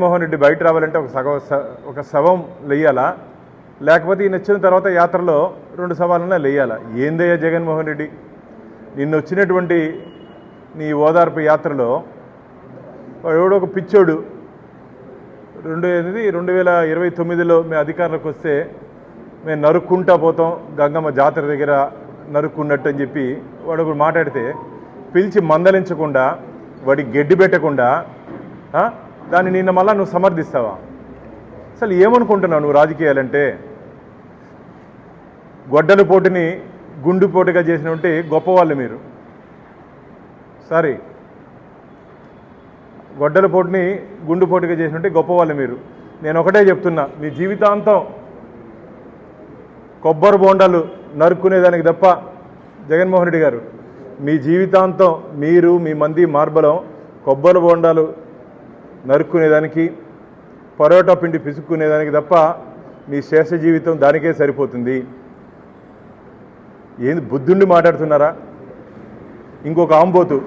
జగన్మోహన్ రెడ్డి బయట రావాలంటే ఒక సగం స- ఒక శవం లేయాలా? లేకపోతే ఈయన వచ్చిన తర్వాత యాత్రలో రెండు సవాలన్నా లేయాలా? ఏందయ్యా జగన్మోహన్ రెడ్డి? నిన్న వచ్చినటువంటి నీ ఓదార్పు యాత్రలో ఎవడో ఒక పిచ్చోడు. రెండు ఎనిమిది రెండు వేల ఇరవై తొమ్మిదిలో మేము అధికారులకు వస్తే మేము నరుక్కుంటా పోతాం. గంగమ్మ జాతర దగ్గర నరుక్కున్నట్టు అని చెప్పి వాడు ఒకడు మాట్లాడితే పిలిచి మందలించకుండా వాడి గడ్డి పెట్టకుండా దాన్ని నిన్న మళ్ళా నువ్వు సమర్థిస్తావా? అసలు ఏమనుకుంటున్నావు నువ్వు రాజకీయాలంటే? గొడ్డల పోటుని గుండు పోటుగా చేసినట్టే గొప్పవాళ్ళు మీరు. సారీ. గొడ్డల పోటుని గుండు పోటుగా చేసినట్టే గొప్పవాళ్ళు మీరు. నేను ఒకటే చెప్తున్నా మీ జీవితాంతం కొబ్బరి బోండాలు నరుక్కునేదానికి తప్ప జగన్మోహన్ రెడ్డి గారు మీ జీవితాంతం మీరు మీ మంది మార్బలం కొబ్బరి బోండాలు నరుక్కునేదానికి పరోటా పిండి పిసుక్కునేదానికి తప్ప మీ శేష జీవితం దానికే సరిపోతుంది. ఏంది బుద్ధుండి మాట్లాడుతున్నారా? ఇంకొక ఆంబోతు.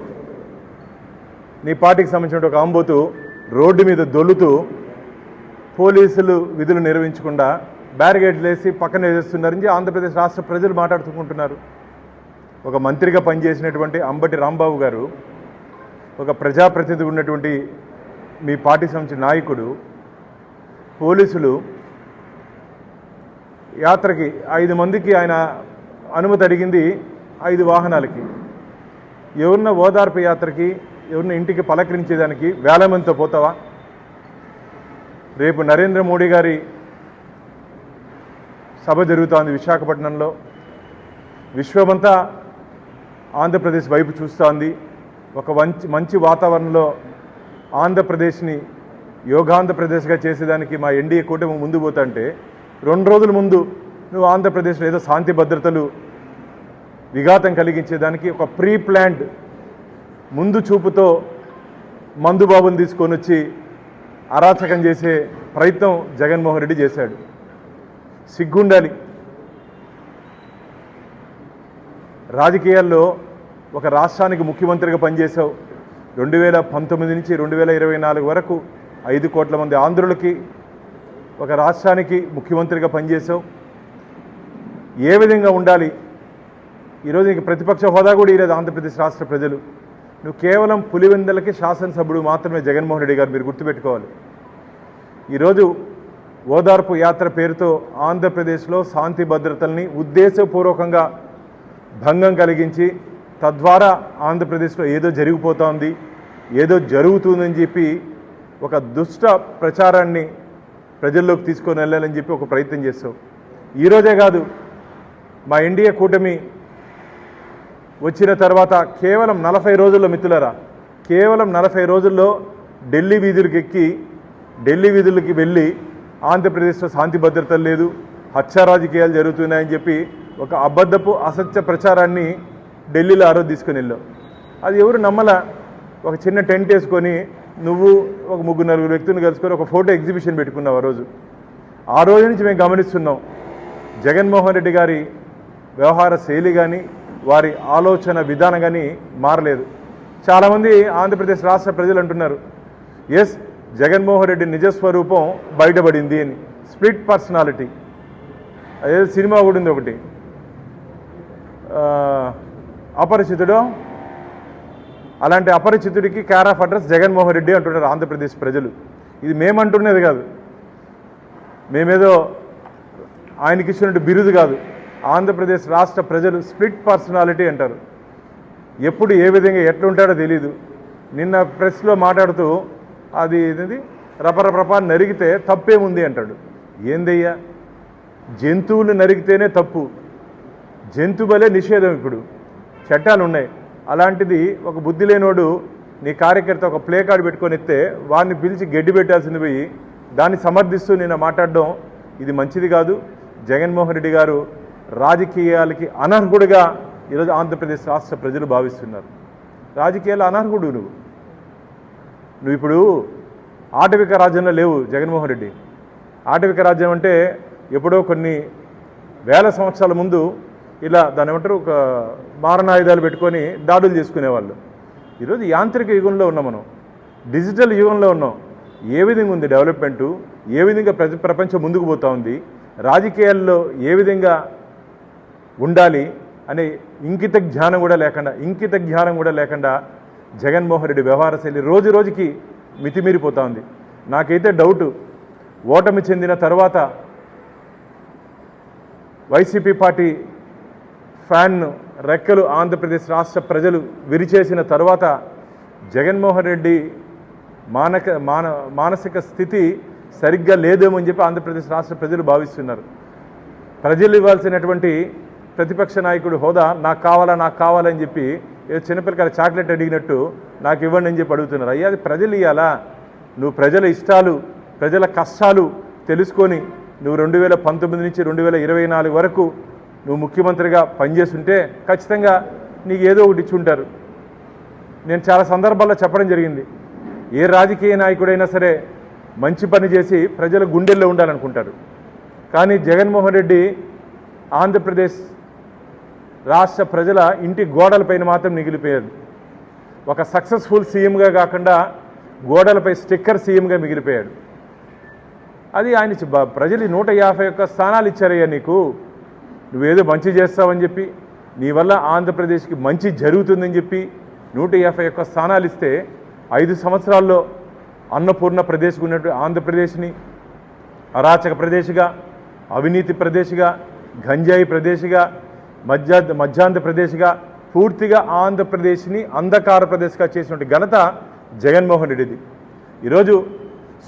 నీ పార్టీకి సంబంధించిన ఒక ఆంబోతు రోడ్డు మీద దొల్లుతూ పోలీసులు విధులు నిర్వహించకుండా బ్యారిగేడ్లు వేసి పక్కన వేస్తున్నారని ఆంధ్రప్రదేశ్ రాష్ట్ర ప్రజలు మాట్లాడుకుంటున్నారు. ఒక మంత్రిగా పనిచేసినటువంటి అంబటి రాంబాబు గారు ఒక ప్రజాప్రతినిధి ఉన్నటువంటి మీ పార్టీ సంబంధించిన నాయకుడు పోలీసులు యాత్రకి ఐదు మందికి ఆయన అనుమతి అడిగింది ఐదు వాహనాలకి. ఎవరిన ఓదార్పు యాత్రకి ఎవరిన ఇంటికి పలకరించేదానికి వేల మందితో పోతావా? రేపు నరేంద్ర మోడీ గారి సభ జరుగుతోంది విశాఖపట్నంలో. విశ్వమంతా ఆంధ్రప్రదేశ్ వైపు చూస్తోంది. ఒక మంచి మంచి వాతావరణంలో ఆంధ్రప్రదేశ్ని యోగాంధ్రప్రదేశ్గా చేసేదానికి మా ఎన్డీఏ కూటమి ముందు పోతుంటే రెండు రోజుల ముందు నువ్వు ఆంధ్రప్రదేశ్లో ఏదో శాంతి భద్రతలు విఘాతం కలిగించేదానికి ఒక ప్రీ ప్లాన్డ్ ముందు చూపుతో మందుబాబుని తీసుకొని వచ్చి అరాచకం చేసే ప్రయత్నం జగన్మోహన్ రెడ్డి చేశాడు. సిగ్గుండాలి. రాజకీయాల్లో ఒక రాష్ట్రానికి ముఖ్యమంత్రిగా పనిచేసావు రెండు వేల పంతొమ్మిది నుంచి రెండు వేల ఇరవై నాలుగు వరకు ఐదు కోట్ల మంది ఆంధ్రులకి ఒక రాష్ట్రానికి ముఖ్యమంత్రిగా పనిచేసావు ఏ విధంగా ఉండాలి? ఈరోజు నీకు ప్రతిపక్ష హోదా కూడా ఈరోజు ఆంధ్రప్రదేశ్ రాష్ట్ర ప్రజలు. నువ్వు కేవలం పులివెందలకి శాసనసభ్యుడు మాత్రమే జగన్మోహన్ రెడ్డి గారు మీరు గుర్తుపెట్టుకోవాలి. ఈరోజు ఓదార్పు యాత్ర పేరుతో ఆంధ్రప్రదేశ్లో శాంతి భద్రతల్ని ఉద్దేశపూర్వకంగా భంగం కలిగించి తద్వారా ఆంధ్రప్రదేశ్లో ఏదో జరిగిపోతోంది ఏదో జరుగుతుందని చెప్పి ఒక దుష్ట ప్రచారాన్ని ప్రజల్లోకి తీసుకొని వెళ్ళాలని చెప్పి ఒక ప్రయత్నం చేస్తావు. ఈరోజే కాదు మా ఎన్డీఏ కూటమి వచ్చిన తర్వాత కేవలం నలభై రోజుల్లో మిత్రులరా కేవలం నలభై రోజుల్లో ఢిల్లీ వీధులకు ఎక్కి ఢిల్లీ వీధులకి వెళ్ళి ఆంధ్రప్రదేశ్లో శాంతి భద్రతలు లేదు హత్య రాజకీయాలు జరుగుతున్నాయని చెప్పి ఒక అబద్ధపు అసత్య ప్రచారాన్ని ఢిల్లీలో ఆ రోజు తీసుకుని వెళ్ళావు. అది ఎవరు నమ్మల? ఒక చిన్న టెంట్ వేసుకొని నువ్వు ఒక ముగ్గురు నలుగురు వ్యక్తులను కలుసుకొని ఒక ఫోటో ఎగ్జిబిషన్ పెట్టుకున్నావు ఆ రోజు. ఆ రోజు నుంచి మేము గమనిస్తున్నాం. జగన్మోహన్ రెడ్డి గారి వ్యవహార శైలి కానీ వారి ఆలోచన విధానం కానీ మారలేదు. చాలామంది ఆంధ్రప్రదేశ్ రాష్ట్ర ప్రజలు అంటున్నారు ఎస్ జగన్మోహన్ రెడ్డి నిజస్వరూపం బయటపడింది అని. Split personality. అదే సినిమా కూడా ఉంది ఒకటి. అపరిచితుడు. అలాంటి అపరిచితుడికి care of address Jaganmohan Reddy అంటున్నారు ఆంధ్రప్రదేశ్ ప్రజలు. ఇది మేమంటున్నది కాదు. మేమేదో ఆయనకి ఇచ్చినట్టు బిరుదు కాదు. ఆంధ్రప్రదేశ్ రాష్ట్ర ప్రజలు స్ప్లిట్ పర్సనాలిటీ అంటారు. ఎప్పుడు ఏ విధంగా ఎట్లుంటాడో తెలియదు నిన్న ప్రెస్లో మాట్లాడుతూ అది ఏంది రపరపరప నరిగితే తప్పేముంది అంటాడు. ఏందయ్యా? జంతువులు నరిగితేనే తప్పు. జంతువులే నిషేధం ఇప్పుడు. చట్టాలు ఉన్నాయి అలాంటిది ఒక బుద్ధి లేనోడు నీ కార్యకర్త ఒక ప్లే కార్డు పెట్టుకొని ఎత్తే వారిని పిలిచి గడ్డి పెట్టాల్సింది పోయి దాన్ని సమర్థిస్తూ నేను మాట్లాడడం ఇది మంచిది కాదు. జగన్మోహన్ రెడ్డి గారు రాజకీయాలకి అనర్హుడిగా ఈరోజు ఆంధ్రప్రదేశ్ రాష్ట్ర ప్రజలు భావిస్తున్నారు. రాజకీయాలు అనర్హుడు నువ్వు. నువ్వు ఇప్పుడు ఆటవిక రాజ్యంలో లేవు జగన్మోహన్ రెడ్డి. ఆటవిక రాజ్యం అంటే ఎప్పుడో కొన్ని వేల సంవత్సరాల ముందు ఇలా దాని ఏమంటారు ఒక మారణాయుధాలు పెట్టుకొని దాడులు చేసుకునేవాళ్ళు. ఈరోజు యాంత్రిక యుగంలో ఉన్నాం మనం. డిజిటల్ యుగంలో ఉన్నాం. ఏ విధంగా ఉంది డెవలప్మెంటు? ఏ విధంగా ప్రజ ప్రపంచం ముందుకు పోతూ ఉంది? రాజకీయాల్లో ఏ విధంగా ఉండాలి అనే ఇంకిత జ్ఞానం కూడా లేకుండా ఇంకిత జ్ఞానం కూడా లేకుండా జగన్మోహన్ రెడ్డి వ్యవహార శైలి రోజు రోజుకి మితిమీరిపోతూ ఉంది. నాకైతే డౌటు. ఓటమి చెందిన తర్వాత వైసీపీ పార్టీ ఫ్యాన్ రెక్కలు ఆంధ్రప్రదేశ్ రాష్ట్ర ప్రజలు విరిచేసిన తర్వాత జగన్మోహన్ రెడ్డి మానక మాన మానసిక స్థితి సరిగ్గా లేదేమో అని చెప్పి ఆంధ్రప్రదేశ్ రాష్ట్ర ప్రజలు భావిస్తున్నారు. ప్రజలు ఇవ్వాల్సినటువంటి ప్రతిపక్ష నాయకుడు హోదా నాకు కావాలా నాకు కావాలని చెప్పి ఏదో చిన్నపిల్లకాయల చాక్లెట్ అడిగినట్టు నాకు ఇవ్వండి అని చెప్పి అడుగుతున్నారు. అయ్యా అది ప్రజలు ఇవ్వాలా నువ్వు ప్రజల ఇష్టాలు ప్రజల కష్టాలు తెలుసుకొని నువ్వు రెండు వేల పంతొమ్మిది నుంచి రెండు వేల ఇరవై నాలుగు వరకు నువ్వు ముఖ్యమంత్రిగా పనిచేస్తుంటే ఖచ్చితంగా నీకు ఏదో ఒకటి ఇచ్చుంటారు నేను చాలా సందర్భాల్లో చెప్పడం జరిగింది. ఏ రాజకీయ నాయకుడైనా సరే మంచి పని చేసి ప్రజల గుండెల్లో ఉండాలనుకుంటారు. కానీ జగన్మోహన్ రెడ్డి ఆంధ్రప్రదేశ్ రాష్ట్ర ప్రజల ఇంటి గోడలపైన మాత్రం మిగిలిపోయారు ఒక సక్సెస్ఫుల్ సీఎంగా కాకుండా గోడలపై స్టిక్కర్ సీఎంగా మిగిలిపోయాడు. అది ఆయన ప్రజలు నూట యాభై ఒక్క స్థానాలు ఇచ్చారయ్యా నీకు. నువ్వేదో మంచి చేస్తావని చెప్పి నీ వల్ల ఆంధ్రప్రదేశ్కి మంచి జరుగుతుందని చెప్పి నూట యాభై ఒక్క స్థానాలు ఇస్తే ఐదు సంవత్సరాల్లో అన్నపూర్ణ ప్రదేశ్కు ఉన్నట్టు ఆంధ్రప్రదేశ్ని అరాచక ప్రదేశ్గా అవినీతి ప్రదేశ్గా గంజాయి ప్రదేశ్గా మధ్య మధ్యాంధ్రప్రదేశ్గా పూర్తిగా ఆంధ్రప్రదేశ్ని అంధకార ప్రదేశ్గా చేసినటువంటి ఘనత జగన్మోహన్ రెడ్డిది. ఈరోజు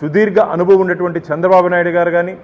సుదీర్ఘ అనుభవం ఉన్నటువంటి చంద్రబాబు నాయుడు గారు కానీ